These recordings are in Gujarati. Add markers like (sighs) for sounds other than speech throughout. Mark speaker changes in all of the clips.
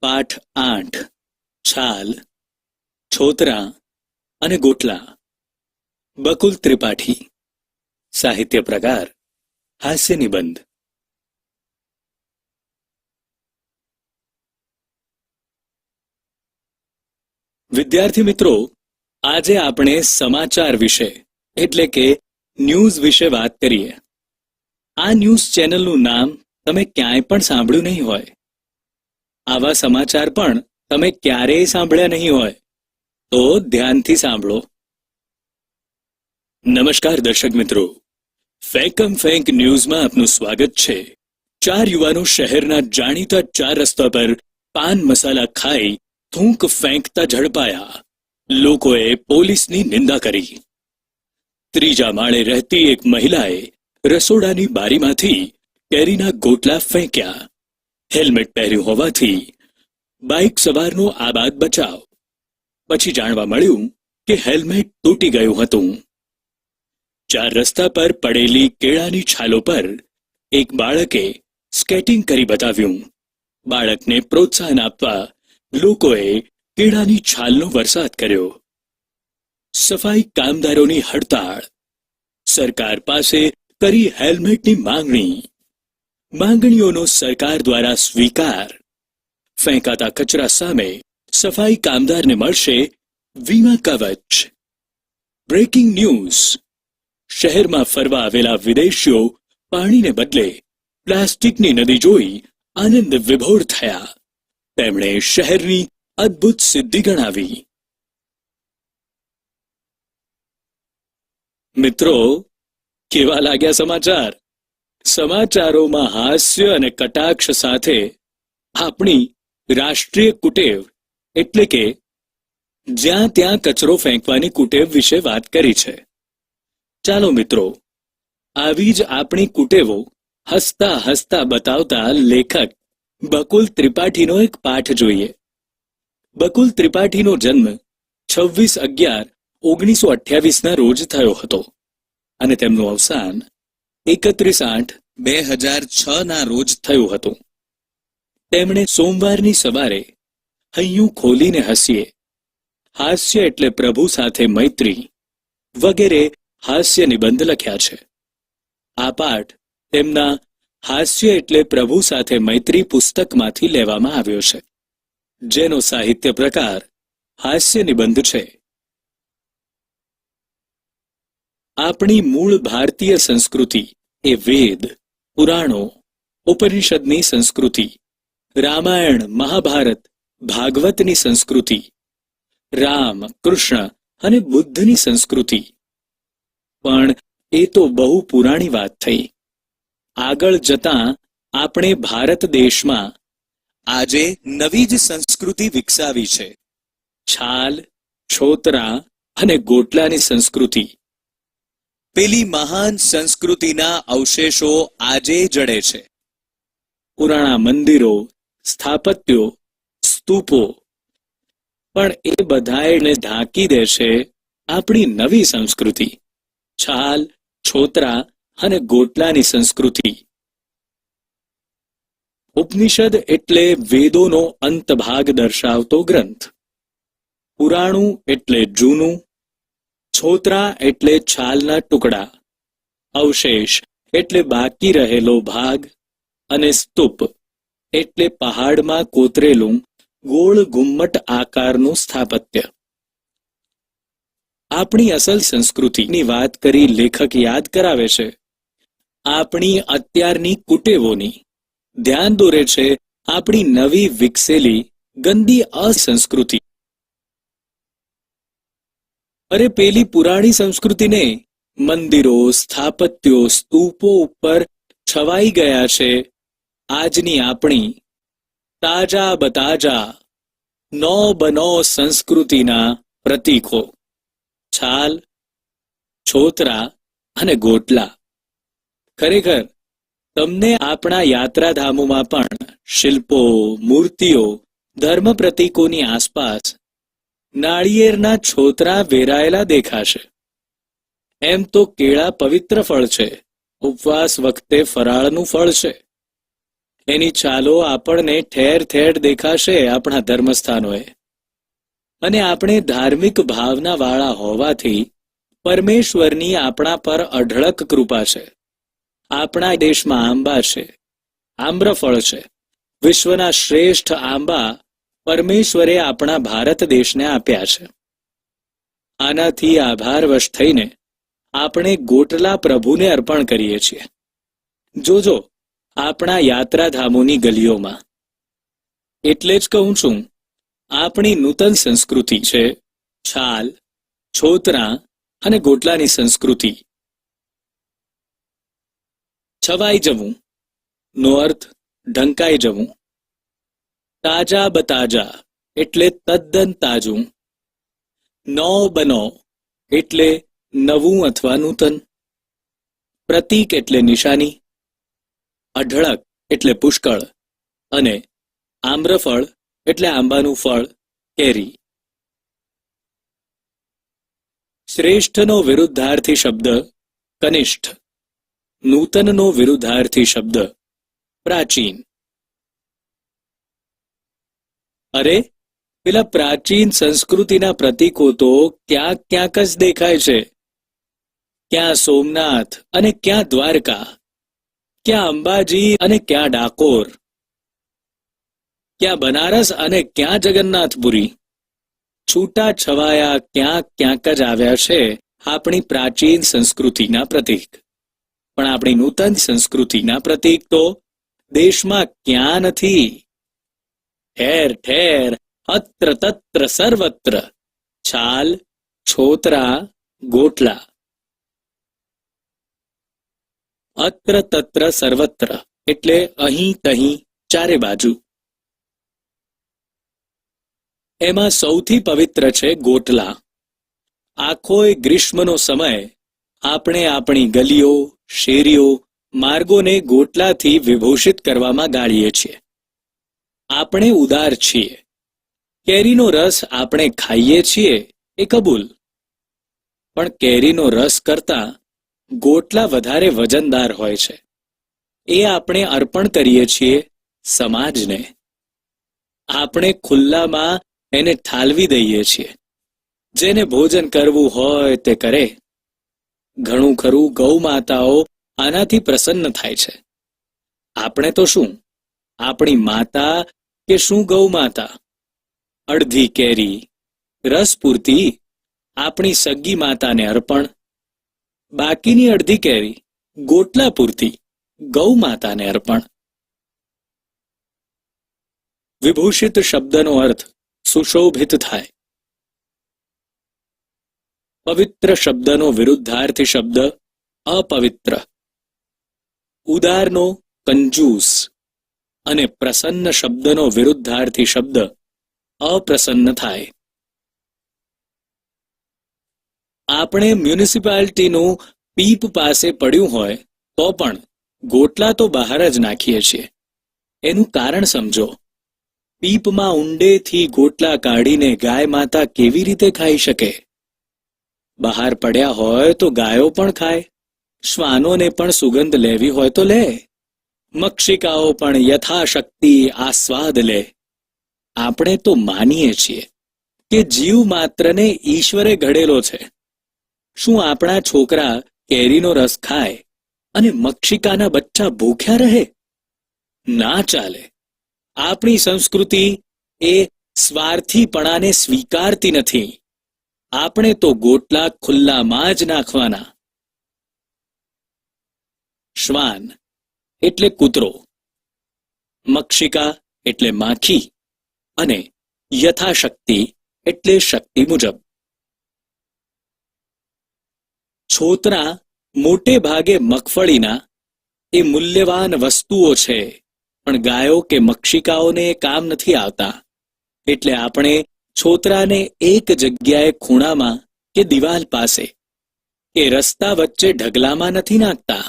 Speaker 1: પાઠ આઠ, છાલ, છોતરા અને ગોટલા. બકુલ ત્રિપાઠી, સાહિત્ય પ્રકાર, હાસ્ય નિબંધ. વિદ્યાર્થી મિત્રો, આજે આપણે સમાચાર વિશે, એટલે કે ન્યૂઝ વિશે વાત કરીએ. આ ન્યૂઝ ચેનલનું નામ તમે ક્યાંય પણ સાંભળ્યું નહીં હોય. આવા સમાચાર પણ તમે ક્યારેય સાંભળ્યા નહીં હોય, તો ધ્યાનથી સાંભળો. નમસ્કાર દર્શક મિત્રો. ફેકમ ફેંક ન્યૂઝમાં આપનું સ્વાગત છે. ચાર યુવાનો શહેરના જાણીતા ચાર રસ્તા પર પાન મસાલા ખાઈ થૂંક ફેંકતા ઝડપાયા. લોકોએ પોલીસની નિંદા કરી. ત્રીજા માળે રહેતી એક મહિલાએ રસોડાની બારીમાંથી કેરીના ગોટલા ફેંક્યા. હેલ્મેટ પહેર્યું હોવાથી બાઇક સવારનો આબાદ બચાવ. પછી જાણવા મળ્યું કે હેલ્મેટ તૂટી ગયું હતું. ચાર રસ્તા પર પડેલી કેળાની છાલો પર એક બાળકે સ્કેટિંગ કરી બતાવ્યું. બાળકને પ્રોત્સાહન આપવા લોકોએ કેળાની છાલનો વરસાદ કર્યો. સફાઈ કામદારોની હડતાળ. સરકાર પાસે કરી હેલ્મેટની માંગણી. માંગણીઓનો સરકાર દ્વારા સ્વીકાર. ફેંકાતા કચરા સામે સફાઈ કામદારને મળશે વીમા કવચ. બ્રેકિંગ ન્યૂઝ શહેરમાં ફરવા આવેલા વિદેશીઓ પાણીને બદલે પ્લાસ્ટિકની નદી જોઈ આનંદ વિભોર થયા. તેમણે શહેરની અદ્ભુત સિદ્ધિ ગણાવી. મિત્રો, કેવા લાગ્યા સમાચાર? સમાચારોમાં હાસ્ય અને કટાક્ષ સાથે આપણી રાષ્ટ્રીય કુટેવ એટલે કે જ્યાં ત્યાં કચરો ફેંકવાની કુટેવ વિશે વાત કરી છે. ચાલો મિત્રો, આવી જ આપણી કુટેવો હસતા હસતા બતાવતા લેખક બકુલ ત્રિપાઠીનો એક પાઠ જોઈએ. બકુલ ત્રિપાઠીનો જન્મ છવ્વીસ અગિયાર ઓગણીસો અઠ્યાવીસના રોજ થયો હતો અને તેમનું અવસાન એકત્રીસ આઠ બે હજાર છ ના રોજ થયું હતું. તેમણે સોમવારની સવારે હૈયું ખોલીને હસીએ. હાસ્ય એટલે પ્રભુ સાથે મૈત્રી વગેરે હાસ્ય નિબંધ લખ્યા છે. આ પાઠ તેમના હાસ્ય એટલે પ્રભુ સાથે મૈત્રી પુસ્તકમાંથી લેવામાં આવ્યો છે. જેનો સાહિત્ય પ્રકાર હાસ્ય નિબંધ છે. આપણી મૂળ ભારતીય સંસ્કૃતિ એ વેદ, પુરાણો, ઉપનિષદની સંસ્કૃતિ, રામાયણ, મહાભારત, ભાગવતની સંસ્કૃતિ, રામ, કૃષ્ણ અને બુદ્ધની સંસ્કૃતિ. પણ એ તો બહુ પુરાણી વાત થઈ. આગળ જતાં આપણે ભારત દેશમાં આજે નવી જ સંસ્કૃતિ વિકસાવી છે. છાલ, છોતરા અને ગોટલાની સંસ્કૃતિ. પેલી મહાન સંસ્કૃતિના અવશેષો આજે જડે છે. પુરાણા મંદિરો, સ્થાપત્યો, સ્તૂપો. પણ એ બધાને ઢાંકી દેશે આપણી નવી સંસ્કૃતિ. છાલ, છોતરા અને ગોટલાની સંસ્કૃતિ. ઉપનિષદ એટલે વેદોનો અંતભાગ દર્શાવતો ગ્રંથ. પુરાણું એટલે જૂનું છોતરા એટલે છાલના ટુકડા, અવશેષ એટલે બાકી રહેલો ભાગ અને સ્તૂપ એટલે પહાડમાં કોતરેલું ગોળ ગુમ્મટ આકારનું સ્થાપત્ય. આપણી અસલ સંસ્કૃતિની વાત કરી લેખક યાદ કરાવે છે. આપણી અત્યારની કુટેવોની ધ્યાન દોરે છે આપણી નવી વિકસેલી ગંદી અસંસ્કૃતિ. અરે પેલી પુરાણી સંસ્કૃતિને મંદિરો, સ્થાપત્યો, સ્તૂપો ઉપર છવાઈ ગયા છે. આજની આપણી તાજા બતાજા નો બનો સંસ્કૃતિના પ્રતીકો. છાલ, છોતરા અને ગોટલા. ખરેખર, તમને આપણા યાત્રાધામોમાં પણ શિલ્પો, મૂર્તિઓ, ધર્મ પ્રતીકોની આસપાસ નાળિયેરના છોતરા વેરાયેલા દેખાશે. એમ તો કેળા પવિત્ર ફળ છે. ઉપવાસ વખતે ફરાળનું ફળ છે. એની ચાલો આપણને ઠેર ઠેર દેખાશે આપણા ધર્મસ્થાનોએ. અને આપણે ધાર્મિક ભાવનાવાળા હોવાથી પરમેશ્વરની આપણા પર અઢળક કૃપા છે. આપણા દેશમાં આંબા છે. આમ્રફળ છે. વિશ્વના શ્રેષ્ઠ આંબા પરમેશ્વરે આપણા ભારત દેશને આપ્યા છે. આનાથી આભારવશ થઈને આપણે ગોટલા પ્રભુને અર્પણ કરીએ છીએ. જોજો, આપણા યાત્રાધામોની ગલીઓમાં. એટલે જ કહું છું, આપણી નૂતન સંસ્કૃતિ છે છાલ, છોતરા અને ગોટલાની સંસ્કૃતિ. છવાઈ જવું, નો અર્થ ઢંકાઈ જવું. તાજા બતાજા એટલે તદ્દન તાજું. નો બનો એટલે નવું અથવા નૂતન. પ્રતીક એટલે નિશાની, અઢળક એટલે પુષ્કળ અને આમ્રફળ એટલે આંબાનું ફળ, કેરી. શ્રેષ્ઠનો વિરુદ્ધાર્થી શબ્દ, કનિષ્ઠ. નૂતનનો વિરુદ્ધાર્થી શબ્દ, પ્રાચીન. અરે, પેલા પ્રાચીન સંસ્કૃતિના પ્રતીકો તો ક્યાંક ક્યાંક જ દેખાય છે. ક્યાં સોમનાથ અને ક્યાં દ્વારકા, ક્યાં અંબાજી અને ક્યાં ડાકોર, ક્યાં બનારસ અને ક્યાં જગન્નાથપુરી. છૂટા છવાયા ક્યાંક ક્યાંક જ આવ્યા છે આપણી પ્રાચીન સંસ્કૃતિના પ્રતીક. પણ આપણી નૂતન સંસ્કૃતિના પ્રતીક તો દેશમાં ક્યાં નથી. ઠેર ઠેર, અત્ર તત્ર, સર્વત્ર. છાલ, છોતરા, ગોટલા. અત્ર તત્ર, સર્વત્ર. એટલે અહીં તહીં, ચારે બાજુ. એમાં સૌથી પવિત્ર છે ગોટલા. આખોય ગ્રીષ્મનો સમય આપણે આપણી ગલીઓ, શેરીઓ, માર્ગોને ગોટલાથી વિભૂષિત કરવામાં ગાળીએ છીએ. આપણે ઉદાર છીએ. કેરીનો રસ આપણે ખાઈએ છીએ એ કબૂલ. પણ કેરીનો રસ કરતા ગોટલા વધારે વજનદાર હોય છે. એ આપણે અર્પણ કરીએ છીએ સમાજને. આપણે ખુલ્લામાં એને ઠાલવી દઈએ છીએ. જેને ભોજન કરવું હોય તે કરે. ઘણું ખરું ગૌ માતાઓ આનાથી પ્રસન્ન થાય છે. આપણે તો શું? આપણી માતા કે શું ગૌ માતા? અડધી કેરી, રસ પૂરતી, આપણી સગી માતાને અર્પણ, બાકીની અડધી કેરી, ગોટલા પૂરતી, ગૌ માતાને અર્પણ. વિભૂષિત શબ્દનો અર્થ સુશોભિત થાય. પવિત્ર શબ્દનો વિરુદ્ધાર્થી શબ્દ અપવિત્ર. ઉદારનો કંજૂસ. અને પ્રસન્ન શબ્દનો વિરુદ્ધાર્થી શબ્દ અપ્રસન્ન થાય. આપણે મ્યુનિસિપાલિટીનું પીપ પાસે પડ્યું હોય તો પણ ગોટલા તો બહાર જ નાખીએ છીએ. એનું કારણ સમજો. પીપમાં ઊંડેથી ગોટલા કાઢીને ગાય માતા કેવી રીતે ખાઈ શકે? બહાર પડ્યા હોય તો ગાયો પણ ખાય. શ્વાનોને પણ સુગંધ લેવી હોય તો લે. મક્ષિકાઓ પણ યથાશક્તિ આસ્વાદ લે. આપણે તો માનીએ છીએ કે જીવ માત્રને ઈશ્વરે ઘડેલો છે. શું આપણા છોકરા કેરીનો રસ ખાય અને મક્ષિકાના બચ્ચા ભૂખ્યા રહે? ના ચાલે. આપણી સંસ્કૃતિ એ સ્વાર્થીપણાને સ્વીકારતી નથી. આપણે તો ગોટલા ખુલ્લામાં જ નાખવાના. શ્વાન એટલે કૂતરો, મક્ષિકા એટલે માખી અને યથાશક્તિ એટલે શક્તિ મુજબ. છોતરા મોટે ભાગે મગફળીના એ મૂલ્યવાન વસ્તુઓ છે, પણ ગાયો કે મક્ષિકાઓને કામ નથી આવતા. એટલે આપણે છોતરાને એક જગ્યાએ ખૂણામાં કે દિવાલ પાસે કે રસ્તા વચ્ચે ઢગલામાં નથી નાખતા.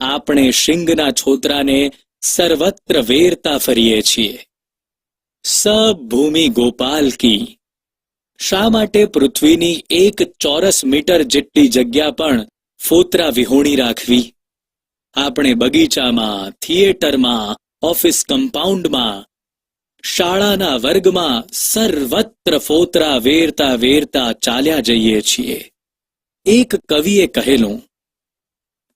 Speaker 1: આપણે શિંગના છોતરાને સર્વત્ર વેરતા ફરીએ છીએ. સબ ભૂમિ ગોપાલ કી. શા માટે પૃથ્વીની એક ચોરસ મીટર જેટલી જગ્યા પણ ફોતરા વિહોણી રાખવી? આપણે બગીચામાં, થિયેટરમાં, ઓફિસ કમ્પાઉન્ડમાં, શાળાના વર્ગમાં સર્વત્ર ફોતરા વેરતા વેરતા ચાલ્યા જઈએ છીએ. એક કવિએ કહેલું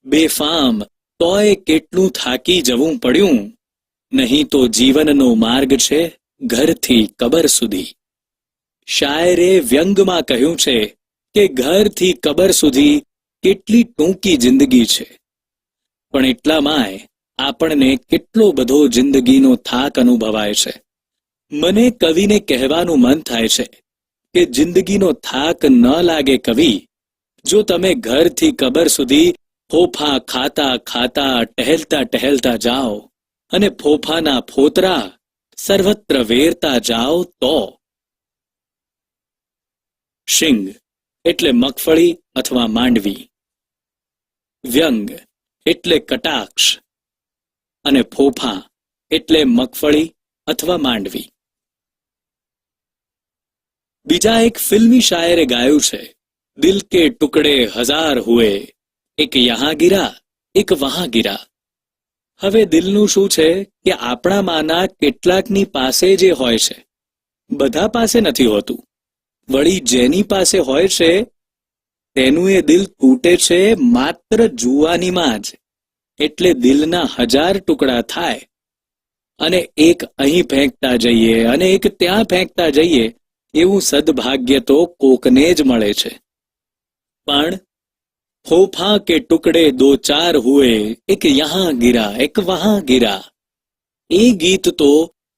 Speaker 1: બેફામ, તોય કેટલું થાકી જવું પડ્યું? નહીં તો જીવનનો માર્ગ છે ઘરથી કબર સુધી. શાયરે વ્યંગમાં કહ્યું છે કે ઘરથી કબર સુધી કેટલી ટૂંકી જિંદગી છે. પણ એટલામાંય આપણને કેટલો બધો જિંદગીનો થાક અનુભવાય છે. મને કવિને કહેવાનું મન થાય છે કે જિંદગીનો થાક ન લાગે કવિ. જો તમે ઘરથી કબર સુધી ફોફા ખાતા ખાતા ટહેલતા ટહેલતા જાઓ અને ફોફાના ફોતરા સર્વત્ર વેરતા જાઓ તો. શિંગ એટલે મગફળી અથવા માંડવી. વ્યંગ એટલે કટાક્ષ. અને ફોફા એટલે મગફળી અથવા માંડવી. બીજા એક ફિલ્મી શાયરે ગાયું છે, દિલ કે ટુકડે હજાર હુએ. એક યહાં ગિરા, એક વહાં ગિરા. હવે દિલનું શું છે કે આપણામાંના કેટલાકની પાસે જે હોય છે, બધા પાસે નથી હોતું. વળી જેની પાસે હોય છે, તેનું એ દિલ તૂટે છે માત્ર જુવાનીમાં જ, એટલે દિલના હજાર ટુકડા થાય. અને એક અહીં ફેંકતા જઈએ અને એક ત્યાં ફેંકતા જઈએ, એવું સદભાગ્ય તો કોકને જ મળે છે. પણ ફોફા કે ટુકડે દો ચાર હુએ એક યહાં ગિરા એક વહાં ગિરા એ ગીત તો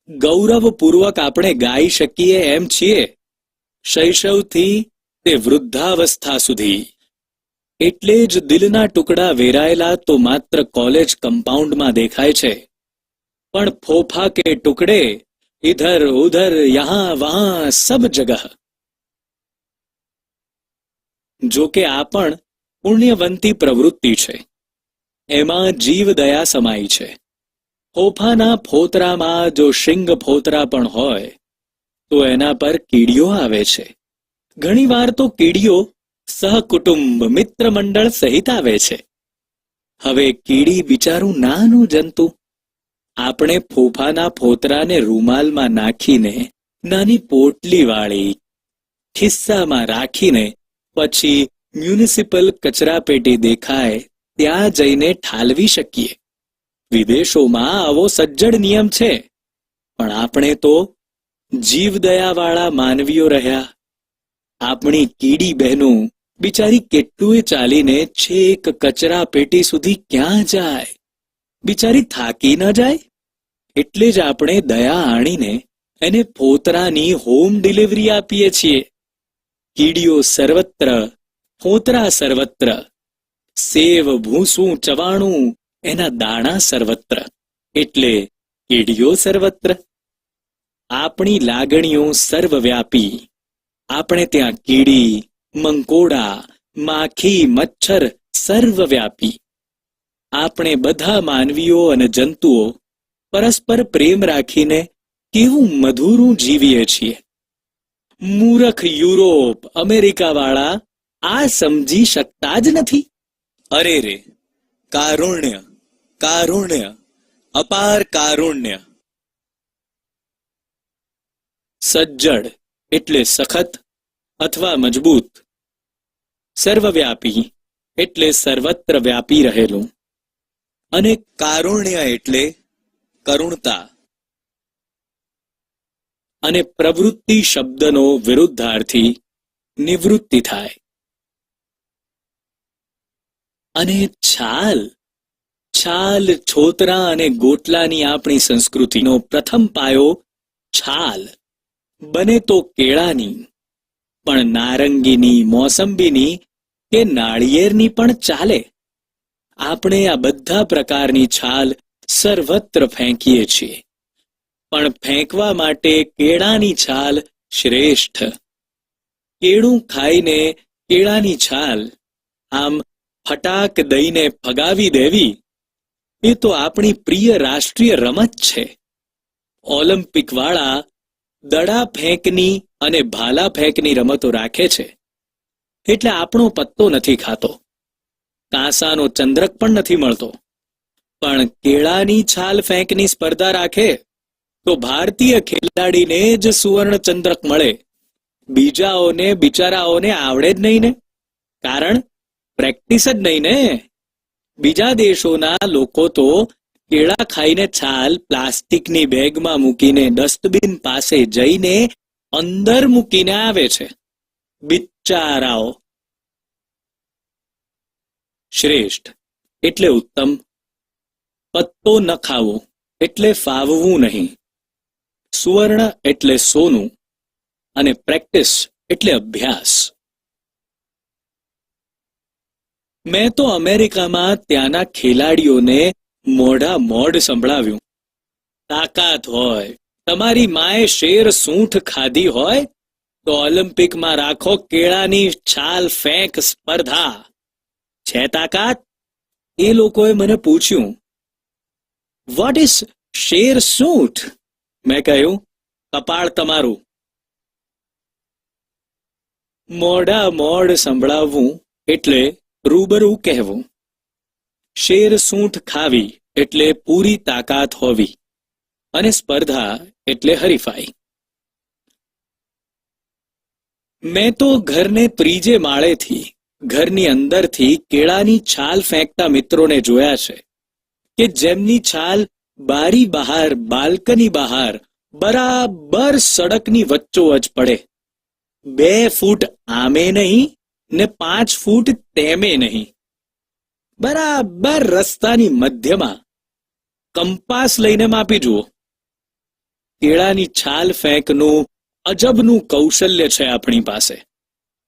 Speaker 1: ગૌરવપૂર્વક આપણે ગાઈ શકીએ એમ છીએ શૈશવથી તે વૃદ્ધાવસ્થા સુધી એટલે જ દિલના ટુકડા વેરાયેલા તો માત્ર કોલેજ કમ્પાઉન્ડમાં દેખાય છે પણ ફોફા કે ટુકડે ઇધર ઉધર યહાં વહાં સબ જગહ જો કે આ પણ પુણ્યવંતી પ્રવૃત્તિ છે. એમાં જીવદયા સમાઈ છે. ફોફાના ફોતરામાં જો શિંગ ફોતરા પણ હોય, તો એના પર કીડીઓ આવે છે. ઘણીવાર તો કીડીઓ સહકુટુંબ મિત્ર મંડળ સહિત આવે છે. હવે કીડી બિચારું નાનું જંતુ. આપણે ફોફાના ફોતરાને રૂમાલમાં નાખીને, નાની પોટલી વાળી ખિસ્સામાં રાખીને, પછી મ્યુનિસિપલ કચરાપેટી દેખાય, ત્યાં જઈને ઠાલવી શકીએ. વિદેશોમાં આવો સજ્જડ નિયમ છે. પણ આપણે તો જીવદયાવાળા માનવીઓ રહ્યા. આપણી કીડી બહેનો બિચારી કેટલુંય ચાલીને છેક કચરા પેટી સુધી ક્યાં જાય? બિચારી થાકી ન જાય? એટલે જ આપણે દયા આણીને એને ફોતરાની હોમ ડિલિવરી આપીએ છીએ. કીડીઓ સર્વત્ર ફોતરા સર્વત્ર. સેવ, ભૂસું, ચવાણું, એના દાણા સર્વત્ર. એટલે કીડીઓ સર્વત્ર. આપણી લાગણીઓ સર્વવ્યાપી. આપણે ત્યાં કીડી, મંકોડા, માખી, મચ્છર સર્વવ્યાપી. આપણે બધા માનવીઓ અને જંતુઓ પરસ્પર પ્રેમ રાખીને કેવું મધુરું જીવીએ છીએ. મૂરખ યુરોપ અમેરિકા વાળા આ સમજી શકતા જ નથી. અરે રે, કારુણ્ય કારુણ્ય, અપાર કારુણ્ય. સજ્જડ એટલે સખત અથવા મજબૂત. સર્વવ્યાપી એટલે સર્વત્ર વ્યાપી રહેલું. અને કારુણ્ય એટલે કરુણતા. અને પ્રવૃત્તિ શબ્દનો વિરુદ્ધાર્થી નિવૃત્તિ થાય. અને છાલ. છાલ છોતરા અને ગોટલાની આપણી સંસ્કૃતિનો પ્રથમ પાયો છાલ. બને તો કેળાની, પણ નારંગીની, મોસંબીની કે નાળિયેરની પણ ચાલે. આપણે આ બધા પ્રકારની છાલ સર્વત્ર ફેંકીએ છીએ. પણ ફેંકવા માટે કેળાની છાલ શ્રેષ્ઠ. કેળું ખાઈને કેળાની છાલ, આમ ફટાક દઈને ફગાવી દેવી, એ તો આપણી પ્રિય રાષ્ટ્રીય રમત છે. ઓલિમ્પિક વાળા દડા ફેંકની અને ભાલા ફેંકની રમતો રાખે છે. એટલે આપણો પત્તો નથી ખાતો. કાંસાનો ચંદ્રક પણ નથી મળતો. પણ કેળાની છાલ ફેંકની સ્પર્ધા રાખે, તો ભારતીય ખેલાડીને જ સુવર્ણ ચંદ્રક મળે. બીજાઓને, બિચારાઓને આવડે જ નહીં ને. કારણ પ્રેક્ટિસ જ નહીં ને. બીજા દેશોના લોકો તો કેળા ખાઈને છાલ પ્લાસ્ટિકની બેગમાં મૂકીને ડસ્ટબિન પાસે જઈને અંદર મૂકીને આવે છે. બિચારાઓ. શ્રેષ્ઠ. એટલે ઉત્તમ. પત્તો ન ખાવો, એટલે ફાવવું નહીં. સુવર્ણ એટલે સોનું અને પ્રેક્ટિસ એટલે અભ્યાસ. મેં તો અમેરિકામાં ત્યાંના ખેલાડીઓને મોઢા મોઢ સંભળાવ્યું. તાકાત હોય, તમારી માએ શેર સૂંઠ ખાધી હોય, તો ઓલિમ્પિકમાં રાખો કેળાની છાલ ફેંક સ્પર્ધા. છે તાકાત? એ લોકોએ મને પૂછ્યું. વોટ ઇઝ શેર સૂંઠ? મેં કહ્યું. કપાળ તમારું. મોઢા મોઢ સંભળાવવું એટલે રૂબરૂ કહેવું. શેર સૂંઠ ખાવી એટલે પૂરી તાકાત હોવી અને સ્પર્ધા એટલે હરીફાઈ. મેં તો ઘરને ત્રીજે માળેથી, ઘરની અંદરથી કેળાની છાલ ફેંકતા મિત્રોને જોયા છે કે જેમની છાલ બારી બહાર, બાલ્કની બહાર, બરાબર સડકની વચ્ચોવચ પડે. બે ફૂટ આમે નહીં ને પાંચ ફૂટ તેમે નહીં. બરાબર રસ્તાની મધ્યમાં કંપાસ લઈને માપી જુઓ. કેળાની છાલ ફેંકનું અજબનું કૌશલ્ય છે આપણી પાસે.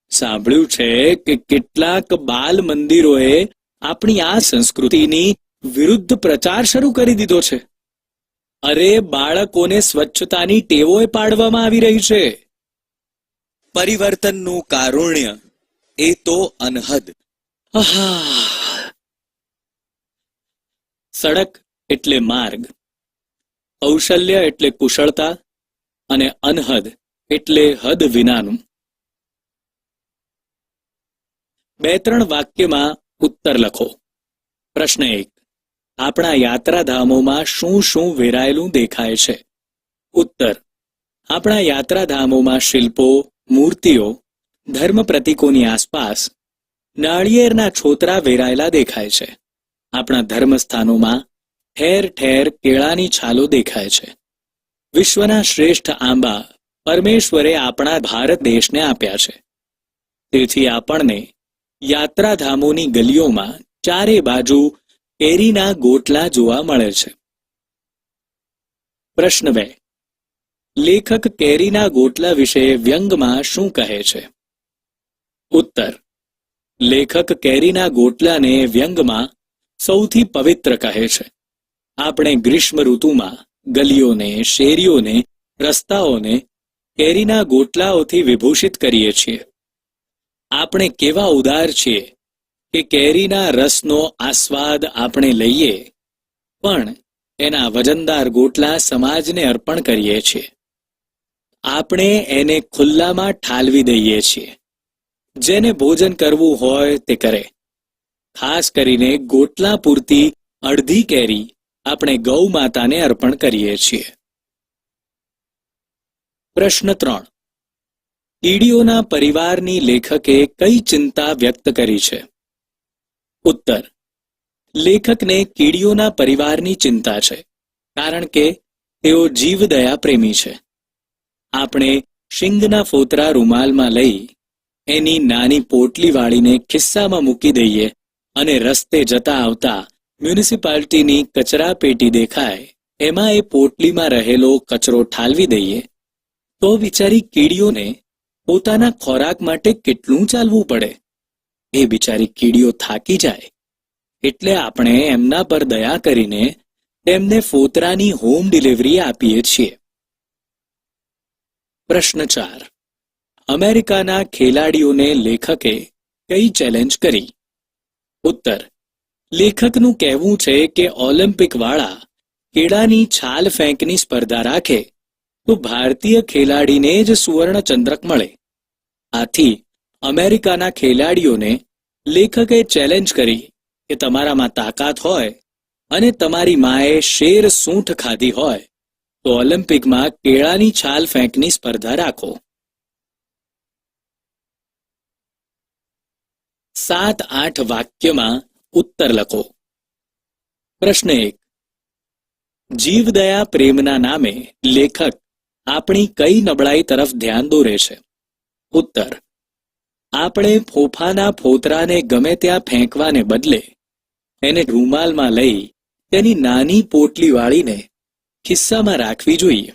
Speaker 1: સાંભળ્યું છે કે કેટલાક બાલ મંદિરોએ આપણી આ સંસ્કૃતિની વિરુદ્ધ પ્રચાર શરૂ કરી દીધો છે. અરે બાળકોને સ્વચ્છતાની ટેવોએ પાડવામાં આવી રહી છે. પરિવર્તનનું કારુણ્ય એ તો અનહદ. (sighs) સડક એટલે માર્ગ, કૌશલ્ય એટલે કુશળતા અને અનહદ એટલે હદ વિનાનું. બે ત્રણ વાક્યમાં ઉત્તર લખો. પ્રશ્ન એક, આપણા યાત્રાધામોમાં શું શું વેરાયેલું દેખાય છે? ઉત્તર, આપણા યાત્રાધામોમાં શિલ્પો, મૂર્તિઓ ધર્મ પ્રતીકોની આસપાસ નાળિયેરના છોતરા વેરાયેલા દેખાય છે. આપણા ધર્મસ્થાનોમાં ઠેર ઠેર કેળાની છાલો દેખાય છે. વિશ્વના શ્રેષ્ઠ આંબા પરમેશ્વરે આપણા ભારત દેશને આપ્યા છે. તેથી આપણને યાત્રાધામોની ગલીઓમાં ચારે બાજુ કેરીના ગોટલા જોવા મળે છે. પ્રશ્ન બે. લેખક કેરીના ગોટલા વિશે વ્યંગમાં શું કહે છે? ઉત્તર. લેખક કેરીના ગોટલાને વ્યંગમાં સૌથી પવિત્ર કહે છે. આપણે ગ્રીષ્મ ઋતુમાં ગલીઓને, શેરીઓને, રસ્તાઓને કેરીના ગોટલાઓથી વિભૂષિત કરીએ છીએ. આપણે કેવા ઉદાર છીએ કે કેરીના રસનો આસ્વાદ આપણે લઈએ, પણ એના વજનદાર ગોટલા સમાજને અર્પણ કરીએ છીએ. આપણે એને ખુલ્લામાં ઠાલવી દઈએ છીએ. જેને ભોજન કરવું હોય તે કરે. ખાસ કરીને ગોટલા પૂરતી અડધી કેરી આપણે ગૌ માતાને અર્પણ કરીએ છીએ. પ્રશ્ન ત્રણ. કીડીઓના પરિવારની લેખકે કઈ ચિંતા વ્યક્ત કરી છે? ઉત્તર. લેખકને કીડીઓના પરિવારની ચિંતા છે, કારણ કે તેઓ જીવદયા પ્રેમી છે. આપણે શિંગના ફોતરા રૂમાલમાં લઈ એની નાની પોટલી વાળીને ખિસ્સામાં મૂકી દઈએ અને રસ્તે જતા આવતા મ્યુનિસિપાલિટીની કચરા પેટી દેખાય. એમાં એ પોટલીમાં રહેલો કચરો ઠાલવી દઈએ. તો બિચારી કીડીઓને પોતાના ખોરાક માટે કેટલું ચાલવું પડે? એ બિચારી કીડીઓ થાકી જાય. એટલે આપણે એમના પર દયા કરીને તેમને ફોતરાની હોમ ડિલિવરી આપીએ છીએ. પ્રશ્ન ચાર. અમેરિકાના ખેલાડીઓને લેખકે કઈ ચેલેન્જ કરી? ઉત્તર, લેખકનું કહેવું છે કે ઓલિમ્પિક વાળા કેળાની છાલ ફેંકની સ્પર્ધા રાખે તો ભારતીય ખેલાડીને જ સુવર્ણ ચંદ્રક મળે. આથી અમેરિકાના ખેલાડીઓને લેખકે ચેલેન્જ કરી કે તમારામાં તાકાત હોય અને તમારી માએ શેર સૂંઠ ખાધી હોય તો ઓલિમ્પિકમાં કેળાની છાલ ફેંકની સ્પર્ધા રાખો. સાત આઠ વાક્યમાં ઉત્તર લખો. પ્રશ્ન એક. જીવદયા પ્રેમના નામે લેખક આપણી કઈ નબળાઈ તરફ ધ્યાન દોરે છે? ઉત્તર. આપણે ફોફાના ફોતરાને ગમે ત્યાં ફેંકવાને બદલે એને રૂમાલમાં લઈ તેની નાની પોટલી વાળીને ખિસ્સામાં રાખવી જોઈએ.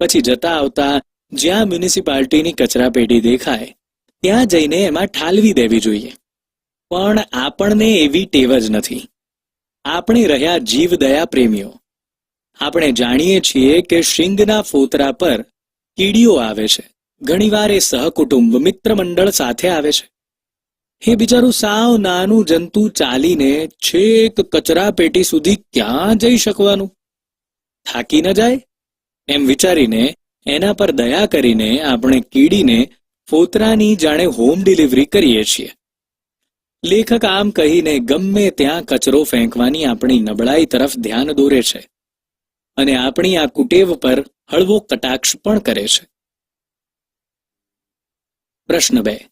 Speaker 1: પછી જતા આવતા જ્યાં મ્યુનિસિપાલિટીની કચરાપેટી દેખાય, ત્યાં જઈને એમાં ઠાલવી દેવી જોઈએ. પણ આપણને એવી ટેવ જ નથી. આપણે રહ્યા જીવદયા પ્રેમીઓ. આપણે જાણીએ છીએ કે શિંગના ફોતરા પર કીડીઓ આવે છે. ઘણીવાર એ સહકુટુંબ મિત્ર મંડળ સાથે આવે છે. એ બિચારું સાવ નાનું જંતુ ચાલીને છેક કચરા પેટી સુધી ક્યાં જઈ શકવાનું? થાકી ન જાય? એમ વિચારીને એના પર દયા કરીને આપણે કીડીને ફોતરાની જાણે હોમ ડિલિવરી કરીએ છીએ. લેખક આમ કહીને ગમે ત્યાં કચરો ફેંકવાની આપણી નબળાઈ તરફ ધ્યાન દોરે છે અને આપણી આ કુટેવ પર હળવો કટાક્ષ પણ કરે છે. પ્રશ્ન બે.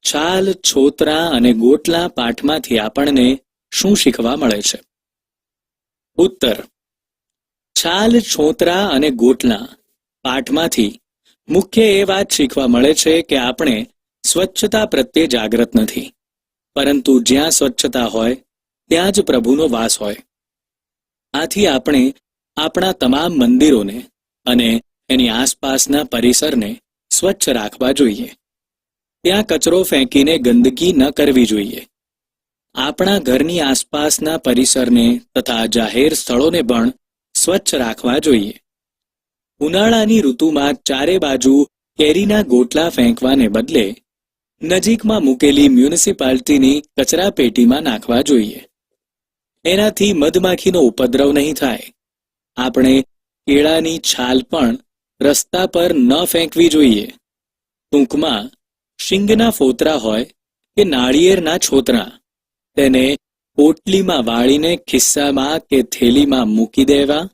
Speaker 1: છાલ, છોતરા અને ગોટલા પાઠમાંથી આપણને શું શીખવા મળે છે? ઉત્તર. છાલ, છોતરા અને ગોટલા પાઠમાંથી મુખ્ય એ વાત શીખવા મળે છે કે આપણે સ્વચ્છતા પ્રત્યે જાગૃત નથી. પરંતુ જ્યાં સ્વચ્છતા હોય, ત્યાં જ પ્રભુનો વાસ હોય. આથી આપણે આપણા તમામ મંદિરોને અને એની આસપાસના પરિસરને સ્વચ્છ રાખવા જોઈએ. ત્યાં કચરો ફેંકીને ગંદકી ન કરવી જોઈએ. આપણા ઘરની આસપાસના પરિસરને તથા જાહેર સ્થળોને પણ સ્વચ્છ રાખવા જોઈએ. ઉનાળાની ઋતુમાં ચારે બાજુ કેરીના ગોટલા ફેંકવાને બદલે નજીકમાં મૂકેલી મ્યુનિસિપાલિટીની કચરા પેટીમાં નાખવા જોઈએ. એનાથી મધમાખીનો ઉપદ્રવ નહીં થાય. આપણે કેળાની છાલ પણ રસ્તા પર ન ફેંકવી જોઈએ. ટૂંકમાં, શિંગના ફોતરા હોય કે નાળિયેરના છોતરા, તેને પોટલીમાં વાળીને ખિસ્સામાં કે થેલીમાં મૂકી દેવા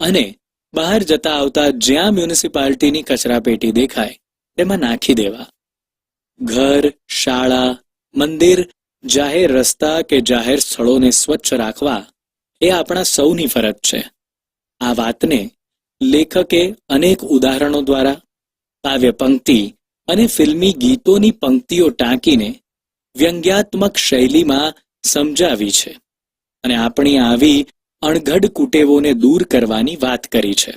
Speaker 1: અને બહાર જતા આવતા જ્યાં મ્યુનિસિપાલિટીની કચરાપેટી દેખાય, તેમાં નાખી દેવા. ઘર, શાળા, મંદિર, જાહેર રસ્તા કે જાહેર સ્થળોને સ્વચ્છ રાખવા એ આપણા સૌની ફરજ છે. આ વાતને લેખકે અનેક ઉદાહરણો દ્વારા કાવ્ય પંક્તિ અને ફિલ્મી ગીતોની પંક્તિઓ ટાંકીને વ્યંગ્યાત્મક શૈલીમાં સમજાવી છે અને આપણી આવી અણઘડ કુટેવોને દૂર કરવાની વાત કરી છે.